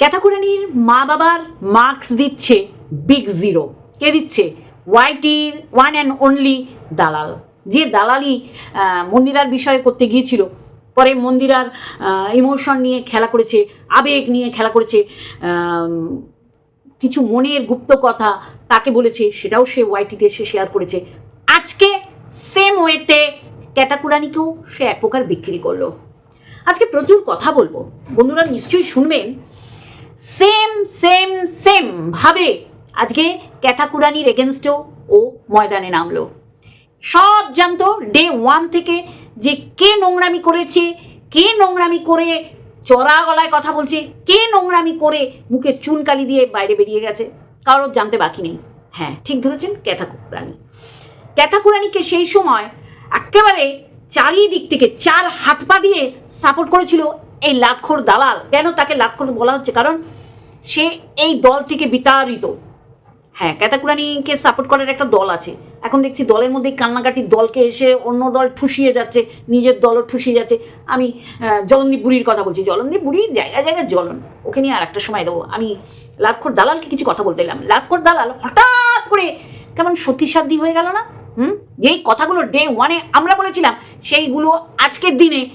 ক্যাথাকুরানির মা বাবার মার্কস দিচ্ছে বিগ জিরো কে দিচ্ছে? ওয়াইটির ওয়ান অ্যান্ড অনলি দালাল। যে দালালি মন্দিরার বিষয়ে করতে গিয়েছিল। পরে মন্দিরার ইমোশন নিয়ে খেলা করেছে, আবেগ নিয়ে খেলা করেছে কিছু মনের গুপ্ত কথা তাকে বলেছে, সেটাও সে ওয়াইটিতে সে শেয়ার করেছে। আজকে সেম ওয়েতে ক্যাতাকুরানিকেও সে এক প্রকার বিক্রি করল। আজকে প্রচুর কথা বলব। বন্ধুরা নিশ্চয়ই শুনবেন সেম সেম সেম ভাবে আজকে ক্যাথাকুরানির এগেনস্টেও ও ময়দানে নামলো। সব জানতো ডে ওয়ান থেকে যে কে নোংরামি করেছে, কে নোংরামি করে চড়া গলায় কথা বলছে, কে নোংরামি করে মুখে চুনকালি দিয়ে বাইরে বেরিয়ে গেছে, কারোর জানতে বাকি নেই। হ্যাঁ ঠিক ধরেছেন ক্যাথাকুরানি। ক্যাথাকুরানিকে সেই সময় একেবারে চারিদিক থেকে চার হাত পা দিয়ে সাপোর্ট করেছিল এই লাতখোর দালাল। কেন তাকে লাতখোর বলা হচ্ছে? কারণ সে এই দল থেকে বিতাড়িত। হ্যাঁ ক্যাতাকুরানিকে সাপোর্ট করার একটা দল আছে। এখন দেখছি দলের মধ্যে কান্নাকাটি দলকে এসে অন্য দল ঠুসিয়ে যাচ্ছে নিজের দলও ঠুসিয়ে যাচ্ছে। আমি আহ, জলনদীপ বুড়ির কথা বলছি। জলনদীপ বুড়ির জায়গায় জায়গায় জ্বলন। ওকে নিয়ে আর একটা সময় দেবো। আমি লাতখোর দালালকে কিছু কথা বলতে গেলাম লাতখোর দালাল হঠাৎ করে কেমন সতীসাধ্যী হয়ে গেল না? হুম? যেই কথাগুলো ডে ওয়ানে আমরা বলেছিলাম সেইগুলো আজকের দিনে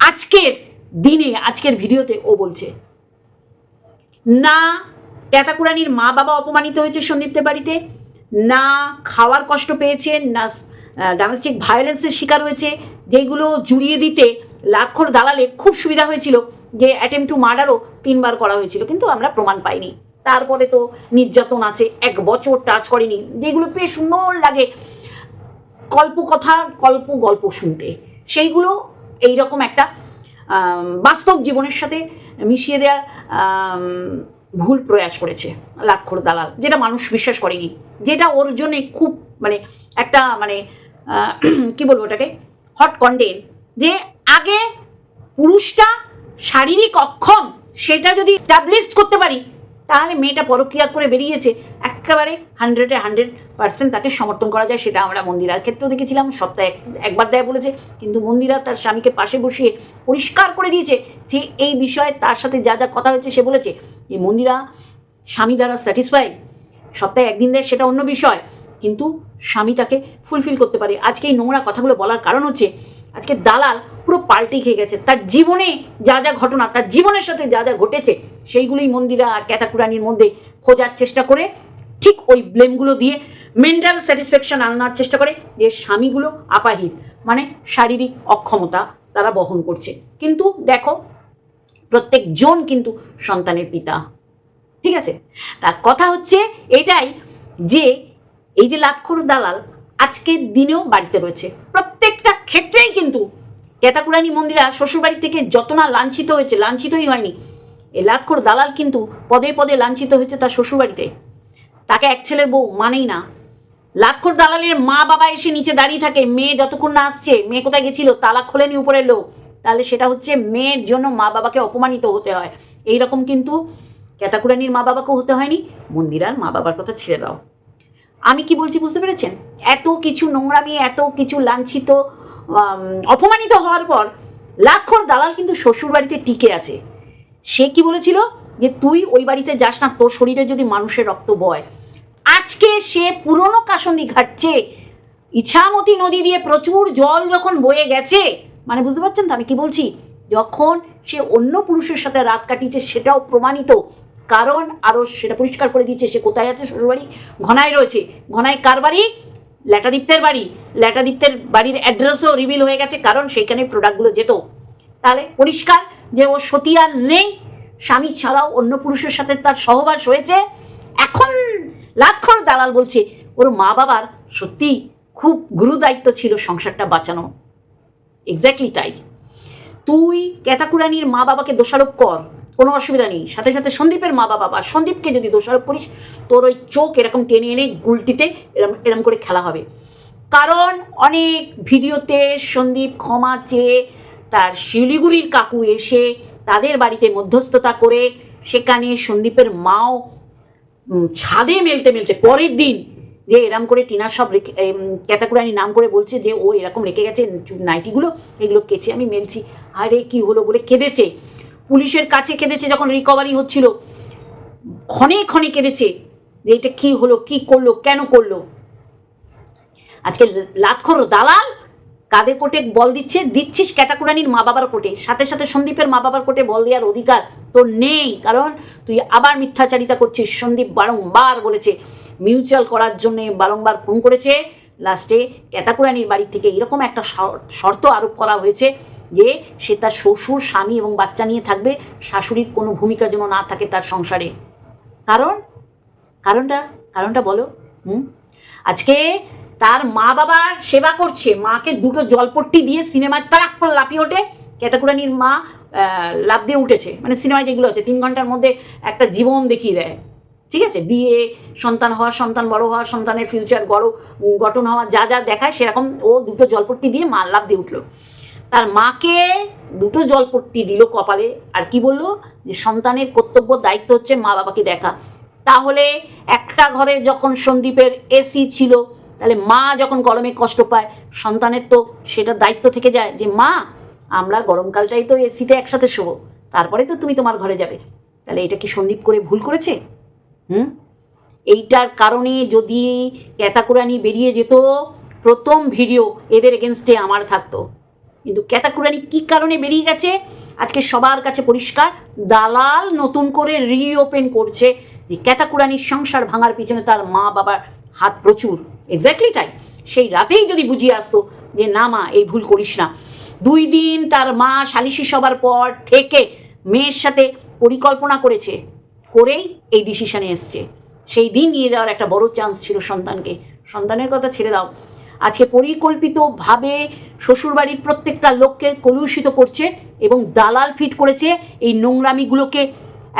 আজকের দিনে আজকের ভিডিওতে ও বলছে, না ক্যাতাকুরানির মা বাবা অপমানিত হয়েছে সন্দীপদের বাড়িতে, না খাওয়ার কষ্ট পেয়েছে, না ডোমেস্টিক ভায়োলেন্সের শিকার হয়েছে, যেগুলো জুড়িয়ে দিতে লাক্ষর দালালে খুব সুবিধা হয়েছিল যে অ্যাটেম্প টু মার্ডারও তিনবার করা হয়েছিল, কিন্তু আমরা প্রমাণ পাইনি। তারপরে তো নির্যাতন আছে, এক বছর টাচ করেনি, যেগুলো বেশ সুন্দর লাগে কল্প কথা কল্প গল্প শুনতে। সেইগুলো এইরকম একটা বাস্তব জীবনের সাথে মিশিয়ে দেওয়ার ভুল প্রয়াস করেছে লাক্ষর দালাল, যেটা মানুষ বিশ্বাস করেনি, যেটা ওর জন্যে খুব মানে একটা মানে কি বলব ওটাকে হট কন্টেন্ট যে আগে পুরুষটা শারীরিক অক্ষম, সেটা যদি স্টাবলিশ করতে পারি তাহলে মেয়েটা পরক্রিয়া করে বেরিয়েছে। একেবারে হান্ড্রেডে হান্ড্রেড পার্সেন্ট তাকে সমর্থন করা যায়, সেটা আমরা মন্দিরার ক্ষেত্রেও দেখেছিলাম। সপ্তাহে একবার দেয় বলেছে। কিন্তু মন্দিরা তার স্বামীকে পাশে বসিয়ে পরিষ্কার করে দিয়েছে যে এই বিষয়ে তার সাথে যা যা কথা হয়েছে সে বলেছে। যে মন্দিরা স্বামী দ্বারা স্যাটিসফাই সপ্তাহে একদিন দেয় সেটা অন্য বিষয়। কিন্তু স্বামী তাকে ফুলফিল করতে পারে। আজকে এই নোংরা কথাগুলো বলার কারণ হচ্ছে আজকে দালাল পুরো পাল্টি খেয়ে গেছে। তার জীবনে যা যা ঘটনা, তার জীবনের সাথে যা যা ঘটেছে, সেইগুলোই মন্দিরা আর ক্যাতাকুরানির মধ্যে খোঁজার চেষ্টা করে। ঠিক ওই ব্লেমগুলো দিয়ে মেন্টাল স্যাটিসফ্যাকশন আনার চেষ্টা করে যে স্বামীগুলো আপাহিত মানে শারীরিক অক্ষমতা তারা বহন করছে। কিন্তু দেখো প্রত্যেকজন কিন্তু সন্তানের পিতা। ঠিক আছে? তার কথা হচ্ছে এটাই যে, এই যে লাক্ষর দালাল আজকের দিনেও বাড়িতে রয়েছে। ক্ষেত্রেই কিন্তু কেতাকুরানি মন্দিরা শ্বশুরবাড়ি থেকে যত না লাঞ্ছিত হয়েছে, লাঞ্ছিতই হয়নি। এই লাক্ষর দালাল কিন্তু পদে পদে লাঞ্ছিত হয়েছে তার শ্বশুরবাড়িতে। তাকে এক ছেলের বউ মানেই না। লাক্ষর দালালের মা বাবা এসে নিচে দাঁড়িয়ে থাকে, মেয়ে যতক্ষণ না আসছে, মেয়ে কোথায় গেছিল, তালা খোলেনি উপরের লোক। তাহলে সেটা হচ্ছে মেয়ের জন্য মা বাবাকে অপমানিত হতে হয়। এই রকম কিন্তু ক্যাতাকুরানির মা বাবাকেও হতে হয়নি, মন্দিরার মা বাবার কথা ছেড়ে দাও। আমি কি বলছি বুঝতে পেরেছেন? এত কিছু নোংরামি, এত কিছু লাঞ্ছিত অপমানিত হওয়ার পর লাক্ষর দালাল কিন্তু শ্বশুর বাড়িতে টিকে আছে। সে কি বলেছিল? যে তুই ওই বাড়িতে যাস না, তোর শরীরে যদি মানুষের রক্ত বয়। আজকে সে পুরনো কাসন্দি ঘাটছে। ইছামতি নদী দিয়ে প্রচুর জল যখন বয়ে গেছে মানে বুঝতে পারছেন তো আমি কি বলছি? যখন সে অন্য পুরুষের সাথে রাত কাটিয়েছে, সেটাও প্রমাণিত। কারণ আরও সেটা পরিষ্কার করে দিচ্ছে সে কোথায় আছে শ্বশুরবাড়ি? ঘনায় রয়েছে। ঘনায় কার বাড়ি? ল্যাটাদীপ্তের বাড়ি ল্যাটাদীপ্তের বাড়ির অ্যাড্রেসও রিভিল হয়ে গেছে, কারণ সেখানে প্রোডাক্টগুলো যেত। তাহলে পরিষ্কার যে ও সতী আর নেই, স্বামী ছাড়াও অন্য পুরুষের সাথে তার সহবাস হয়েছে। এখন লাতখর দালাল বলছে, ওর মা বাবার সত্যি খুব গুরু দায়িত্ব ছিল সংসারটা বাঁচানো। এক্স্যাক্টলি তাই। তুই ক্যাতাকুরানির মা বাবাকে দোষারোপ কর। কোনো অসুবিধা নেই। সাথে সাথে সন্দীপের মা বাবা বা সন্দীপকে যদি দোষারোপ করিস, তোর ওই চোখ এরকম টেনে এনে গুলটিতে এরম এরম করে খেলা হবে। কারণ অনেক ভিডিওতে সন্দীপ ক্ষমা চেয়ে তার শিলিগুড়ির কাকু এসে তাদের বাড়িতে মধ্যস্থতা করে সেখানে সন্দীপের মাও ছাদে মেলতে মেলতে পরের দিন যে এরম করে টিনা সব রেখে ক্যাতাকুরানি নাম করে বলছে যে ও এরকম রেখে গেছে নাইটিগুলো, এগুলো কেচে আমি মেলছি। আরে কি হলো বলে কেঁদেছে? পুলিশের কাছে কেঁদেছে যখন রিকভারি হচ্ছিল। ক্ষণে ক্ষণে কেঁদেছে যে এটা কি হলো, কি করল, কেন করল। আজকে লাতখর দালাল কাদের কোটে বল দিচ্ছে? দিচ্ছিস ক্যাটাকুরানির মা বাবার কোটে সাথে সাথে সন্দীপের মা বাবার কোটে বল দেওয়ার অধিকার তোর নেই, কারণ তুই আবার মিথ্যাচারিতা করছিস। সন্দীপ বারংবার বলেছে মিউচুয়াল করার জন্য বারংবার ফোন করেছে। লাস্টে ক্যাতাকুরানির বাড়ি থেকে এরকম একটা শর- শর্ত আরোপ করা হয়েছে যে সে তার শ্বশুর, স্বামী এবং বাচ্চা নিয়ে থাকবে, শাশুড়ির কোনো ভূমিকা যেন না থাকে তার সংসারে। কারণ? কারণটা? কারণটা বলো। হুম? আজকে তার মা বাবার সেবা করছে, মাকে দুটো জলপট্টি দিয়ে সিনেমায় তারাক করে লাফিয়ে ওঠে, কেতাকুরানির মা লাফ দিয়ে উঠেছে। মানে সিনেমায় যেগুলো হচ্ছে, তিন ঘণ্টার মধ্যে একটা জীবন দেখিয়ে দেয়। ঠিক আছে? বিয়ে, সন্তান হওয়া, সন্তান বড় হওয়া, সন্তানের ফিউচার বড় গঠন হওয়া, যা যা দেখায় সেরকম ও দুটো জলপট্টি দিয়ে মা লাভ দিয়ে উঠল। তার মাকে দুটো জলপট্টি দিল কপালে আর কি বলল? যে সন্তানের কর্তব্য দায়িত্ব হচ্ছে মা বাবাকে দেখা। তাহলে একটা ঘরে যখন সন্দীপের এসি ছিল, তাহলে মা যখন গরমে কষ্ট পায়, সন্তানের তো সেটা দায়িত্ব থেকে যায় যে, মা, আমরা গরমকালটাই তো এসিতে একসাথে শোবো, তারপরে তো তুমি তোমার ঘরে যাবে। তাহলে এটা কি সন্দীপ করে ভুল করেছে? হুম? এইটার কারণে যদি ক্যাতাকুরানি বেরিয়ে যেত, প্রথম ভিডিও এদের এগেনস্টে আমার থাকতো। কিন্তু ক্যাতাকুরানি কি কারণে বেরিয়ে গেছে? আজকে সবার কাছে পরিষ্কার, দালাল নতুন করে রিওপেন করছে যে ক্যাতাকুরানির সংসার ভাঙার পিছনে তার মা বাবার হাত প্রচুর। এক্স্যাক্টলি তাই। সেই রাতেই যদি বুঝিয়ে আসতো যে না মা, এই ভুল করিস না। দুই দিন তার মা সালিশি সবার পর থেকে মেয়ের সাথে পরিকল্পনা করেছে। করেই এই ডিসিশানে এসছে। সেই দিন নিয়ে যাওয়ার একটা বড় চান্স ছিল সন্তানকে। সন্তানের কথা ছেড়ে দাও। আজকে পরিকল্পিতভাবে শ্বশুরবাড়ির প্রত্যেকটা লোককে কলুষিত করছে এবং দালাল ফিট করেছে এই নোংরামিগুলোকে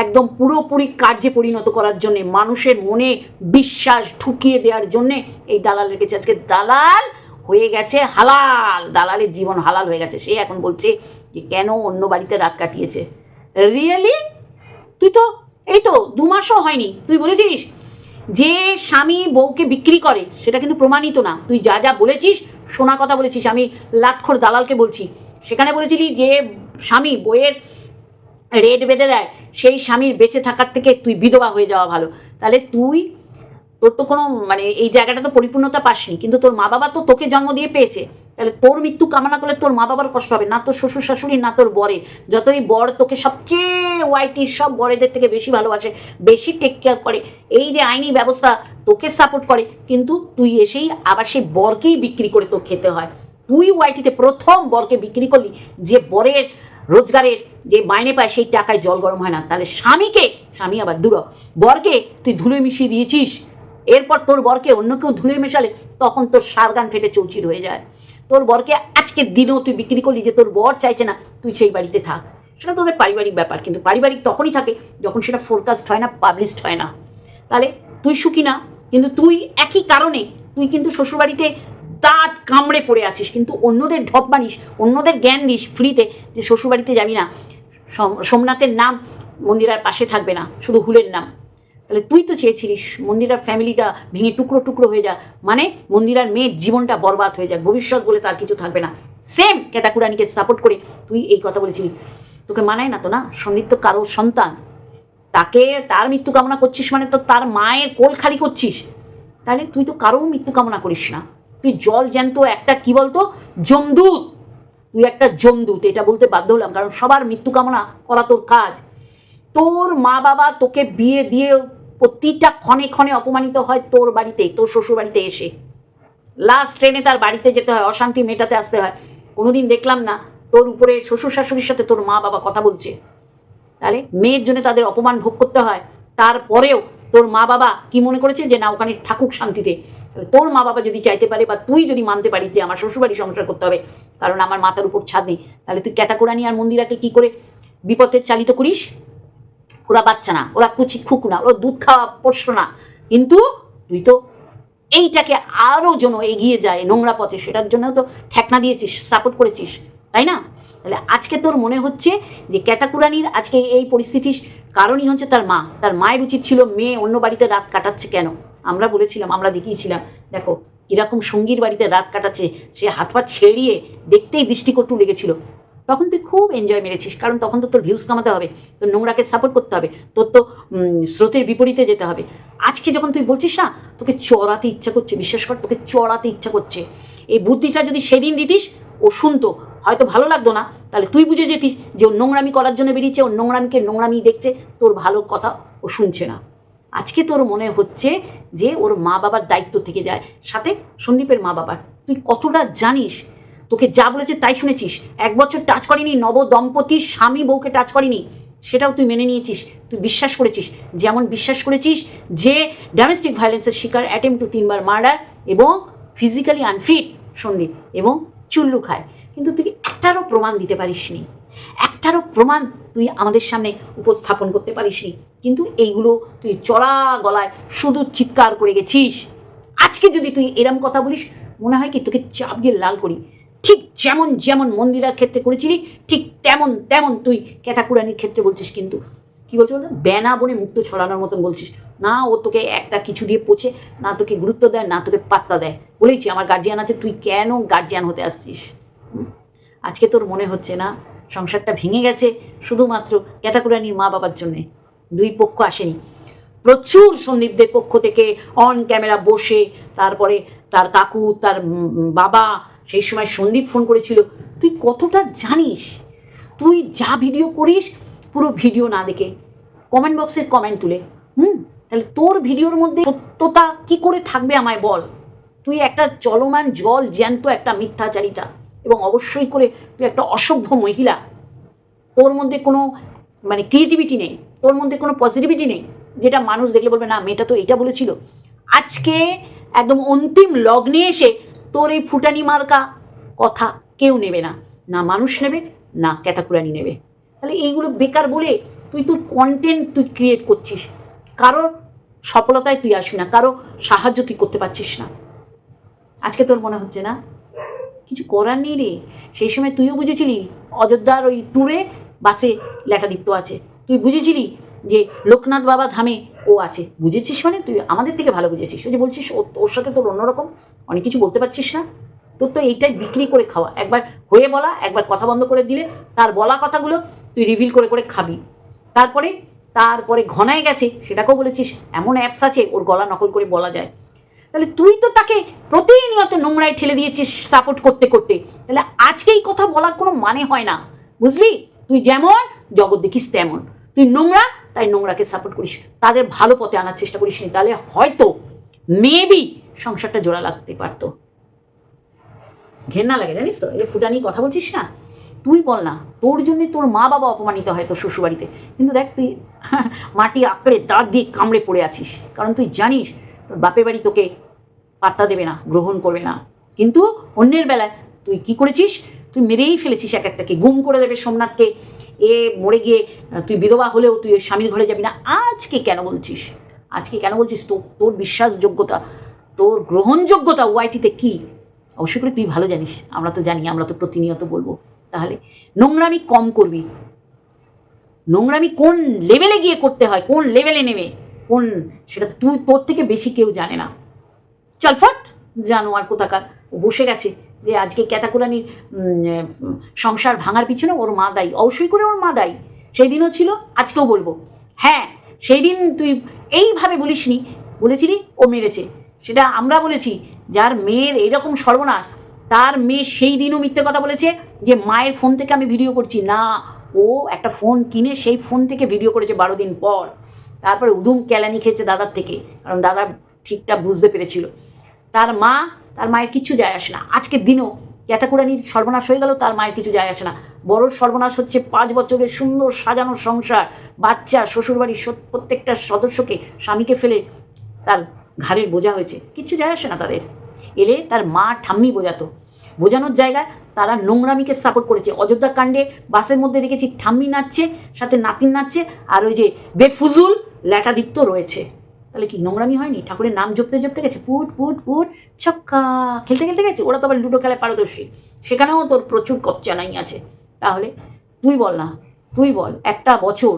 একদম পুরোপুরি কার্যে পরিণত করার জন্যে, মানুষের মনে বিশ্বাস ঢুকিয়ে দেওয়ার জন্যে এই দালাল রেখেছে আজকে দালাল হয়ে গেছে হালাল। দালালের জীবন হালাল হয়ে গেছে। সে এখন বলছে যে, কেন অন্য বাড়িতে রাত কাটিয়েছে? রিয়েলি তুই তো এই তো দু মাসও হয়নি, তুই বলেছিস? যে স্বামী বউকে বিক্রি করে, সেটা কিন্তু প্রমাণিত না। তুই যা যা বলেছিস শোনা কথা বলেছিস, আমি লাক্ষর দালালকে বলছি। সেখানে বলেছিলি যে স্বামী বইয়ের রেট বেঁধে দেয়, সেই স্বামীর বেঁচে থাকার থেকে তুই বিধবা হয়ে যাওয়া ভালো। তাহলে তুই তোর তো কোনো মানে এই জায়গাটা তো পরিপূর্ণতা পাসনি, কিন্তু তোর মা বাবা তো তোকে জন্ম দিয়ে পেয়েছে। তাহলে তোর মৃত্যু কামনা করলে তোর মা বাবার কষ্ট হবে, না তোর শ্বশুর শাশুড়ি, না তোর বরে। যতই বর তোকে সবচেয়ে ওয়াইটি সব বরেদের থেকে বেশি ভালোবাসে, বেশি টেক কেয়ার করে, এই যে আইনি ব্যবস্থা তোকে সাপোর্ট করে, কিন্তু তুই এসেই আবার সেই বরকেই বিক্রি করে তোর খেতে হয়। তুই ওয়াইটিতে প্রথম বরকে বিক্রি করলি, যে বরের রোজগারের যে মাইনে পায় সেই টাকায় জল গরম হয় না। তাহলে স্বামীকে, স্বামী আবার দূর বরকে তুই ধুলোয় মিশিয়ে দিয়েছিস এরপর তোর বরকে অন্য কেউ ধুলোয় মেশালে, তখন তোর সারগান ফেটে চৌচির হয়ে যায়। তোর বরকে আজকের দিনেও তুই বিক্রি করলি যে তোর বর চাইছে না, তুই সেই বাড়িতে থাক। সেটা তোদের পারিবারিক ব্যাপার, কিন্তু পারিবারিক তখনই থাকে যখন সেটা ফোরকাস্ট হয় না পাবলিশড হয় না। তাহলে তুই সুখী না, কিন্তু তুই একই কারণে তুই কিন্তু শ্বশুরবাড়িতে দাঁত কামড়ে পড়ে আছিস, কিন্তু অন্যদের ঢপ মানিস অন্যদের জ্ঞান দিস ফ্রিতে যে শ্বশুরবাড়িতে যাবি না। সোম- সোমনাথের নাম মন্দিরার পাশে থাকবে না, শুধু হুলের নাম। তাহলে তুই তো চেয়েছিলিস মন্দিরার ফ্যামিলিটা ভেঙে টুকরো টুকরো হয়ে যা মানে মন্দিরার মেয়ের জীবনটা বরবাদ হয়ে যাক। ভবিষ্যৎ বলে তার কিছু থাকবে না। সেম কেতাকুরানিকে সাপোর্ট করে তুই এই কথা বলেছিলি। তোকে মানায় না তো না? সন্দীপ তো কারও সন্তান। তাকে তার মৃত্যু কামনা করছিস মানে তো তার মায়ের কোল খালি করছিস। তাহলে তুই তো কারও মৃত্যু কামনা করিস না। তুই জল জ্যান্ত একটা কি বলতো? জমদূত। তুই একটা জমদূত। এটা বলতে বাধ্য হলাম, কারণ সবার মৃত্যু কামনা করা তোর কাজ। তোর মা বাবা তোকে বিয়ে দিয়ে প্রতিটা ক্ষণে ক্ষণে অপমানিত হয় তোর বাড়িতে তোর শ্বশুর বাড়িতে এসে। লাস্ট ট্রেনে তার বাড়িতে যেতে হয়, অশান্তি মেটাতে আসতে হয়। কোনোদিন দেখলাম না তোর উপরে শ্বশুর শাশুড়ির সাথে তোর মা বাবা কথা বলছে। তাহলে মেয়ের জন্য তাদের অপমান ভোগ করতে হয়। তারপরেও তোর মা বাবা কি মনে করেছে? যে না, ওখানে থাকুক শান্তিতে। তাহলে তোর মা বাবা যদি চাইতে পারে বা তুই যদি মানতে পারিস যে আমার শ্বশুরবাড়ি সংসার করতে হবে, কারণ আমার মাথার উপর ছাদ নেই, তাহলে তুই ক্যাতাকুরানি আর মন্দিরাকে কি করে বিপথে চালিত করিস? ওরা বাচ্চা না, ওরা কুচি খুক না, ওরা দুধ খাওয়া পোষ্য না। কিন্তু তুই তো এইটাকে আরও যেন এগিয়ে যায় নোংরা পথে, সেটার জন্য তো ঠেকনা দিয়েছিস সাপোর্ট করেছিস, তাই না? তাহলে আজকে তোর মনে হচ্ছে যে ক্যাতাকুরানির আজকে এই পরিস্থিতির কারণই হচ্ছে তার মা। তার মায়ের উচিত ছিল মেয়ে অন্য বাড়িতে রাত কাটাচ্ছে কেন? আমরা বলেছিলাম, আমরা দেখিয়েছিলাম, দেখো, কীরকম সঙ্গীর বাড়িতে রাত কাটাচ্ছে, সে হাত পা ছেড়িয়ে দেখতেই দৃষ্টিকটু লেগেছিল। তখন তুই খুব এনজয় মেরেছিস, কারণ তখন তো তোর ভিউজ কামাতে হবে, তোর নোংরাকে সাপোর্ট করতে হবে, তোর তো স্রোতের বিপরীতে যেতে হবে। আজকে যখন তুই বলছিস না, তোকে চড়াতে ইচ্ছা করছে, বিশ্বাস কর, তোকে চড়াতে ইচ্ছা করছে। এই বুদ্ধিটা যদি সেদিন দিতিস, ও শুনতো, হয়তো ভালো লাগতো না, তাহলে তুই বুঝে যেতিস যে ও নোংরামি করার জন্য বেরিয়েছে ও নোংরামিকে নোংরামি দেখছে, তোর ভালো কথা ও শুনছে না। আজকে তোর মনে হচ্ছে যে ওর মা বাবার দায়িত্ব থেকে যায়। সাথে সন্দীপের মা বাবার তুই কতটা জানিস তোকে যা বলেছে তাই শুনেছিস। এক বছর টাচ করিনি, নব দম্পতির স্বামী বউকে টাচ করিনি। সেটাও তুই মেনে নিয়েছিস, তুই বিশ্বাস করেছিস। যেমন বিশ্বাস করেছিস যে ডোমেস্টিক ভায়োলেন্সের শিকার অ্যাটেম্প টু তিনবার মার্ডার এবং ফিজিক্যালি আনফিট সন্দীপ এবং চুল্লু খায়। কিন্তু তুই একটারও প্রমাণ দিতে পারিসনি। একটারও প্রমাণ তুই আমাদের সামনে উপস্থাপন করতে পারিসনি। কিন্তু এইগুলো তুই চড়া গলায় শুধু চিৎকার করে গেছিস। আজকে যদি তুই এরম কথা বলিস, মনে হয় কি তোকে চাপ দিয়ে লাল করি। ঠিক যেমন যেমন মন্দিরার ক্ষেত্রে করেছিলি, ঠিক তেমন তেমন তুই ক্যাতাকুরানির ক্ষেত্রে বলছিস কিন্তু। কি বলছিস বলতো? ব্যানা বনে মুক্ত ছড়ানোর মতন বলছিস। না, ও তোকে একটা কিছু দিয়ে পোছে না তোকে গুরুত্ব দেয়, না তোকে পাত্তা দেয়। বলেইছি, আমার গার্জিয়ান আছে, তুই কেন গার্জিয়ান হতে আসছিস? আজকে তোর মনে হচ্ছে না, সংসারটা ভেঙে গেছে শুধুমাত্র ক্যাতাকুরানির মা বাবার জন্যে। দুই পক্ষ আসেনি। প্রচুর সন্দীপদের পক্ষ থেকে অন ক্যামেরা বসে, তারপরে তার কাকু, তার বাবা সেই সময় সন্দীপ ফোন করেছিল, তুই কতটা জানিস? তুই যা ভিডিও করিস, পুরো ভিডিও না দেখে। কমেন্ট বক্সের কমেন্ট তুলে। হুম, তাহলে তোর ভিডিওর মধ্যে সত্যতা কি করে থাকবে আমায় বল? তুই একটা চলমান, জল জ্যান্ত একটা মিথ্যাচারিতা এবং অবশ্যই করে তুই একটা অসভ্য মহিলা। তোর মধ্যে কোনো মানে ক্রিয়েটিভিটি নেই, তোর মধ্যে কোনো পজিটিভিটি নেই, যেটা মানুষ দেখলে বলবে, না, মেয়েটা তো এটা বলেছিল। আজকে একদম অন্তিম লগ্নে এসে তোর এই ফুটানি মার্কা? কথা কেউ নেবে না। না মানুষ নেবে, না ক্যাতাকুরানি নেবে। তাহলে এইগুলো বেকার বলে তুই তোর কন্টেন্ট তুই ক্রিয়েট করছিস। কারোর সফলতায় তুই আসবি না কারও সাহায্য তুই করতে পারছিস না। আজকে তোর মনে হচ্ছে না? কিছু করার নেই রে। সেই সময় তুইও বুঝেছিলি, অযোধ্যার ওই ট্যুরে বাসে ল্যাটাদিত্য আছে। তুই বুঝেছিলি যে লোকনাথ বাবা ধামে ও আছে। বুঝেছিস মানে? তুই আমাদের থেকে ভালো বুঝেছিস। ওই যে বলছিস ওর সাথে তোর অন্যরকম। অনেক কিছু বলতে পারছিস না। তোর তো এইটাই বিক্রি করে খাওয়া। একবার হয়ে বলা, একবার কথা বন্ধ করে দিলে, তার বলা কথাগুলো তুই রিভিল করে করে খাবি। তারপরে তারপরে ঘনায় গেছে, সেটাকেও বলেছিস, এমন অ্যাপস আছে, ওর গলা নকল করে বলা যায়। তাহলে তুই তো তাকে প্রতিনিয়ত নোংরায় ঠেলে দিয়েছিস সাপোর্ট করতে করতে। তাহলে আজকে এই কথা বলার কোনো মানে হয় না। বুঝলি? তুই যেমন, জগৎ দেখিস তেমন। তুই নোংরা তাই নোংরাকে সাপোর্ট করিস। তাদের ভালো পথে আনার চেষ্টা করিস নি, তাহলে হয়তো মেবি সংসারটা জোড়া লাগতে পারতো। ঘেন্না লাগে, জানিস তো? এই ফুটানি কথা বলছিস না? তুই বল না, তোর জন্যে তোর মা বাবা অপমানিত হয় তোর শ্বশুরবাড়িতে। কিন্তু দেখ তুই মাটি আঁকড়ে দাঁত দিয়ে কামড়ে পড়ে আছিস। কারণ তুই জানিস, তোর বাপের বাড়ি তোকে পাত্তা দেবে না, গ্রহণ করবে না। কিন্তু অন্যের বেলায় তুই কি করেছিস? তুই মেরেই ফেলেছিস এক একটাকে, গুম করে দেবে সোমনাথকে। এ মরে গিয়ে তুই বিধবা হলেও তুই ওই স্বামীর ঘরে যাবি না। আজকে কেন বলছিস? আজকে কেন বলছিস তো তোর বিশ্বাসযোগ্যতা, তোর গ্রহণযোগ্যতা ওয়াইটিতে কী? অবশ্যই করে তুই ভালো জানিস, আমরা তো জানি, আমরা তো প্রতিনিয়ত বলব। তাহলে নোংরামি কম করবি। নোংরামি কোন লেভেলে গিয়ে করতে হয়? কোন লেভেলে নেবে? কোন সেটা তুই তোর থেকে বেশি কেউ জানে না। চল ফট, জানোয়ার কোথাকার। ও বসে গেছে। যে আজকে ক্যাতাকুরানির সংসার ভাঙার পিছনে ওর মা দায়ী। অবশ্যই করে ওর মা দায়ী। সেই দিনও ছিল, আজকেও বলব। হ্যাঁ সেই দিন তুই এইভাবে বলিসনি, বলেছিলি ও মেরেছে। সেটা আমরা বলেছি, যার মেয়ের এইরকম সর্বনাশ, তার মেয়ে সেই দিনও মিথ্যে কথা বলেছে যে মায়ের ফোন থেকে আমি ভিডিও করছি। না, ও একটা ফোন কিনে সেই ফোন থেকে ভিডিও করেছে বারো দিন পর। তারপরে উদুম ক্যালানি খেয়েছে দাদার থেকে, কারণ দাদা ঠিকঠাক বুঝতে পেরেছিল। তার মা তার মায়ের কিচ্ছু যায় আসে না। আজকের দিনেও ক্যাটাকুরানির সর্বনাশ হয়ে গেল, তার মায়ের কিছু যায় আসে না। বড় সর্বনাশ হচ্ছে পাঁচ বছরের সুন্দর সাজানো সংসার, বাচ্চা, শ্বশুরবাড়ির প্রত্যেকটা সদস্যকে, স্বামীকে ফেলে তার ঘাড়ের বোঝা হয়েছে। কিচ্ছু যায় আসে না তাদের। এলে তার মা ঠাম্মি বোঝাতো। বোঝানোর জায়গায় তারা নোংরামিকে সাপোর্ট করেছে। অযোধ্যা কাণ্ডে বাসের মধ্যে রেখেছি ঠাম্মি নাচছে, সাথে নাতিন নাচছে, আর ওই যে বেফুজুল ল্যাটাদীপ্ত রয়েছে। তাহলে কি নোংরামি হয়নি? ঠাকুরের নাম জপতে জপতে গেছে, পুট পুট পুট, ছক্কা, খেলতে খেলতে গেছে? ওরা তো আবার লুডো খেলায় পারদর্শী। সেখানেও তোর প্রচুর কপচানাই আছে। তাহলে তুই বল না, তুই বল, একটা বছর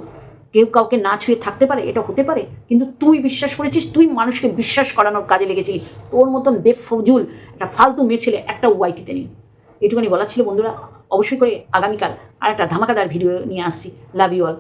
কেউ কাউকে না ছুঁয়ে থাকতে পারে? এটা হতে পারে? কিন্তু তুই বিশ্বাস করেছিস? তুই মানুষকে বিশ্বাস করানোর কাজে লেগেছিলি। তোর মতন বেফজুল, একটা ফালতু মেয়ে ছেলে একটা ওয়াইটিতে নেই। এটুখানি বলার ছিল বন্ধুরা। অবশ্যই করে আগামীকাল আর একটা ধামাকাদার ভিডিও নিয়ে আসছি। Love you all